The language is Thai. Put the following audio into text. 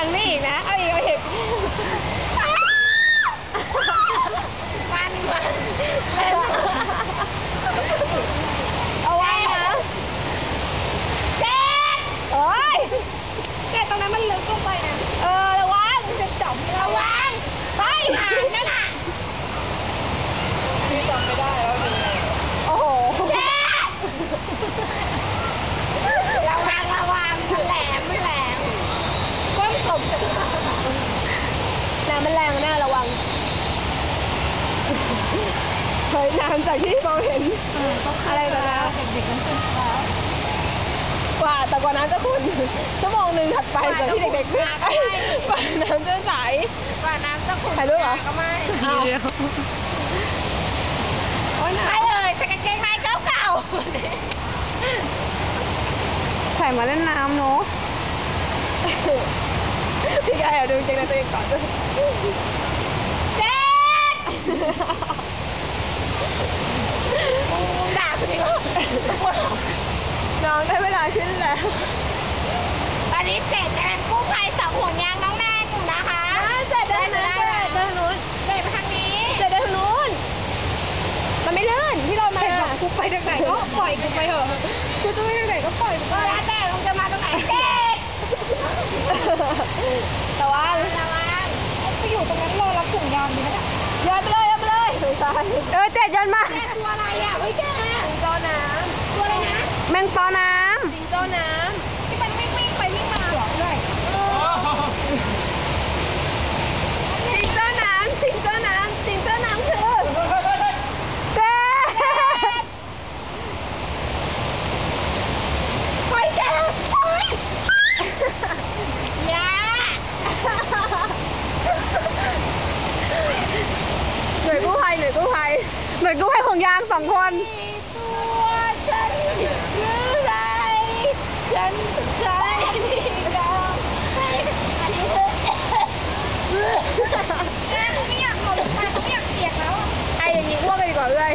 อย่างนี้อีกนะ เอาอีกเอาเห็กมันมันเอาไว้นะเจ็บโอ้ยเจ็บตรงนั้นมันลึกลงไปนะ เออ ระวังจะจับระวัง ไปหานะำมันแรงนะระวังเฮ้ยน้ำจากที่มองเห็นอะไรนะนะเด็กๆมันขึ้นแล้วกว่าแต่กว่าน้ำจะขุ่นชั่วโมงหนึ่งถัดไปกว่าที่เด็กๆขึ้นกว่าจะขุ่นกว่าน้ำจะใสกว่าน้ำจะขุ่นถ่ายรูปเหรอก็ไม่อ้าวโอ้ยใครน้ำเอ่ยใส่กางเกงในเก่าใส่มาเล่นน้ำเนาะ พี่กายเอาดูเกงในตัวเองก่อนด้วยเจ๊ด่าสิน้องได้เวลาขึ้นแล้วตอนนี้เจ็ดแอนกู้ภัยสองห่วงยางน้องแม่อยู่นะคะเจ็ดเดินได้นู้ได้เจ็ดเดินนู้นเดินไปทางนี้เจ็ดเดินนู้น มันไม่ลื่นพี่เรามาเจ็ดบอกกูไปทางไหนก็ปล่อยกูไปเถอะกูจะไปทางไหนก็ปล่อยกูไปแล้วแต่มึงจะมาตรงไหนเจ๊แต่ว่า ระวังไปอยู่ตรง นั้นรอรับถุงยางดีไหมเนี่ยโย้อนไปเลยโย้อนไปเลยไม่ใช่เออเจ็ดโย้อนมา แม่ตัวอะไรอะเฮ้ยแกสิงโตน้ตัวอะไรนะำแมงปอน้ เหมือนกู้ภัยของยางสองคนฉันใช่ดีกว่าไอ้อย่างนี้อ้วกไปดีกว่าเลย